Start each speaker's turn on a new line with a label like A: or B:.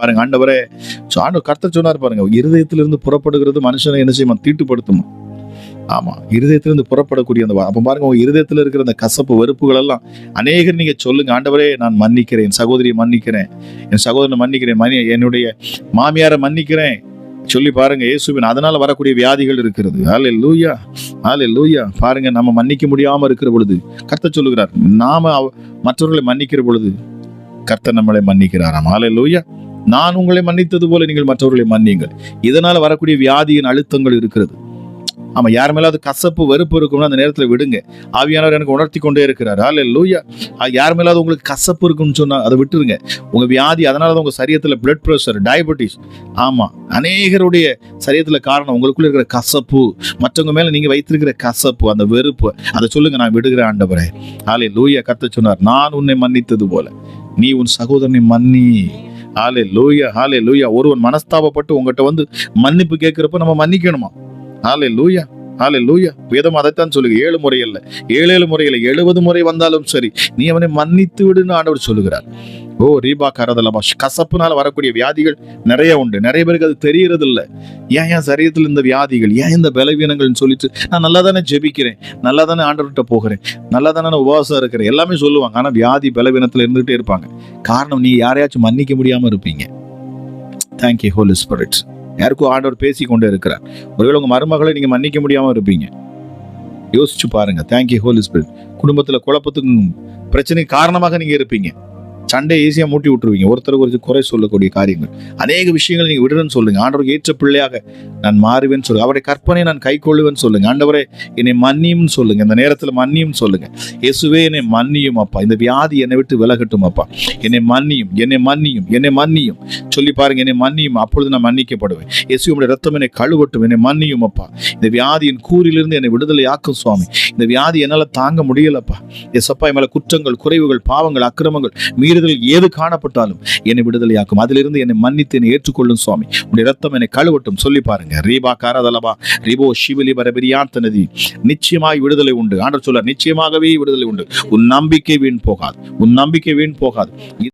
A: பாருங்க ஆண்டவரே. So, ஆண்டவர் கர்த்தர் சொன்னார் பாருங்க இருதயத்திலிருந்து புறப்படுகிறது மனுஷனை என்ன செய்யுமா? தீட்டுப்படுத்துமா? ஆமா இருதயத்திலிருந்து புறப்படக்கூடிய அந்த வா- அப்ப பாருங்க உங்க இருதயத்துல இருக்கிற அந்த கசப்பு வெறுப்புகள் எல்லாம் அநேகர் நீங்க சொல்லுங்க ஆண்டவரே நான் மன்னிக்கிறேன் என் சகோதரியை மன்னிக்கிறேன் என் சகோதரனை மன்னிக்கிறேன் மன்னி என்னுடைய மாமியாரை மன்னிக்கிறேன். சொல்லி பாருங்க இயேசுவின் அதனால வரக்கூடிய வியாதிகள் இருக்கிறது. ஆலே லூயா ஆலே லூயா பாருங்க நம்ம மன்னிக்க முடியாம இருக்கிற பொழுது கர்த்த சொல்லுகிறார் நாம அவ- மற்றவர்களை மன்னிக்கிற பொழுது கர்த்தர் நம்மளை மன்னிக்கிறாராம். ஆலே லூயா நான் உங்களை மன்னித்தது போல நீங்கள் மற்றவர்களை மன்னியுங்கள். இதனால வரக்கூடிய வியாதியின் அழுத்தங்கள் இருக்கிறது. ஆமா யார் மேலாவது கசப்பு வெறுப்பு இருக்கும்னா அந்த நேரத்துல விடுங்க. ஆவியானவர் எனக்கு உணர்த்தி கொண்டே இருக்கிறார். அல்ல லூயா யார் மேலாவது உங்களுக்கு கசப்பு இருக்குன்னு சொன்னா அதை விட்டுருங்க. உங்க வியாதி அதனால தான் உங்க சரியத்தில் பிளட் ப்ரெஷர் டயபெட்டிஸ் ஆமா அநேகருடைய சரியத்தில் காரணம் உங்களுக்குள்ள இருக்கிற கசப்பு. மற்றவங்க மேல நீங்க வைத்திருக்கிற கசப்பு அந்த வெறுப்பு. அதை சொல்லுங்க நான் விடுகிறேன் ஆண்டவரே. ஆலே லூயா கத்த சொன்னார் நான் உன்னை மன்னித்தது போல. நீ உன் சகோதரனை மன்னி. ஹாலே லூயா ஹாலே லூயா ஒருவன் மனஸ்தாபப்பட்டு உங்ககிட்ட வந்து மன்னிப்பு கேட்கிறப்ப நம்ம மன்னிக்கணுமா? ஹாலே லூயா ஆலே லூயா வேதம் அதைத்தான் சொல்லுங்க ஏழு முறை இல்லை ஏழு ஏழு முறையில் எழுபது முறை வந்தாலும் சரி நீ அவனை மன்னித்து விடுன்னு ஆண்டவர் சொல்லுகிறார். ஓ ரீபா கரதலமா கசப்புனால வரக்கூடிய வியாதிகள் நிறைய உண்டு. நிறைய பேருக்கு அது தெரியறது இல்லை ஏன் என் சரீரத்தில் இந்த வியாதிகள்? ஏன் இந்த பலவீனங்கள்னு சொல்லிட்டு நான் நல்லா தானே ஜெபிக்கிறேன்? நல்லா தானே ஆண்டவர்கிட்ட போகிறேன்? நல்லா தானே நான் உபவாசம் இருக்கிறேன்? எல்லாமே சொல்லுவாங்க. ஆனால் வியாதி பலவீனத்தில் இருந்துகிட்டே இருப்பாங்க. காரணம் நீ யாரையாச்சும் மன்னிக்க முடியாமல் இருப்பீங்க. தேங்க்யூ ஹோல் ஸ்பிரிட்ஸ் யாருக்கும் ஆண்டவர் பேசி கொண்டே இருக்கிறார். ஒருவேளை உங்கள் மருமகளை நீங்கள் மன்னிக்க முடியாமல் இருப்பீங்க. யோசிச்சு பாருங்கள் தேங்க்யூ ஹோலி ஸ்பிரிட் குடும்பத்தில் குழப்பத்துக்கும் பிரச்சனைக்கு காரணமாக நீங்கள் இருப்பீங்க. சண்டை ஈஸியா மூட்டி விட்டுருவீங்க. ஒருத்தர் குறித்து குறை சொல்லக்கூடிய காரியங்கள். அநேக விஷயங்கள் நீங்க விடுறேன்னு சொல்லுங்க. ஆண்டவருக்கு ஏற்ற பிள்ளையாக நான் மாறுவேன்னு சொல்லுங்க. அவருடைய கற்பனை நான் கை கொள்ளுவேன்னு சொல்லுங்க. ஆண்டவரே என்னை மன்னியும்னு சொல்லுங்க. இந்த நேரத்தில் மன்னியும் சொல்லுங்க. இயேசுவே என்னை மன்னியும் அப்பா. இந்த வியாதி என்னை விட்டு விலகட்டும் அப்பா. என்னை மன்னியும் என்னை மன்னியும் என்னை மன்னியும். சொல்லி பாருங்க என்னை மன்னியும். அப்பொழுது நான் மன்னிக்கப்படுவேன். இயேசு உடைய ரத்தம் என்னை கழுவட்டும் என்னை மன்னியும் அப்பா. இந்த வியாதியின் கூறிலிருந்து என்னை விடுதலை ஆக்கும் சுவாமி. இந்த வியாதி என்னால தாங்க முடியலப்பா. எசப்பா என் மேலே குற்றங்கள் குறைவுகள் பாவங்கள் அக்கிரமங்கள் மீறுதல் ஏது காணப்பட்டாலும் என்னை விடுதலையாக்கும் அதிலிருந்து என்னை மன்னித்து என்னை ஏற்றுக்கொள்ளும் சுவாமி. உடைய ரத்தம் என்னை கழுவட்டும். சொல்லி பாருங்க. ரீபா காரதலபா. ரிபோ சிவலி பரபெரியாத்தனதி நிச்சயமாய் விடுதலை உண்டு. ஆண்டர் சொல்ல நிச்சயமாகவே விடுதலை உண்டு. உன் நம்பிக்கை வீண் போகாது. உன் நம்பிக்கை வீண் போகாது.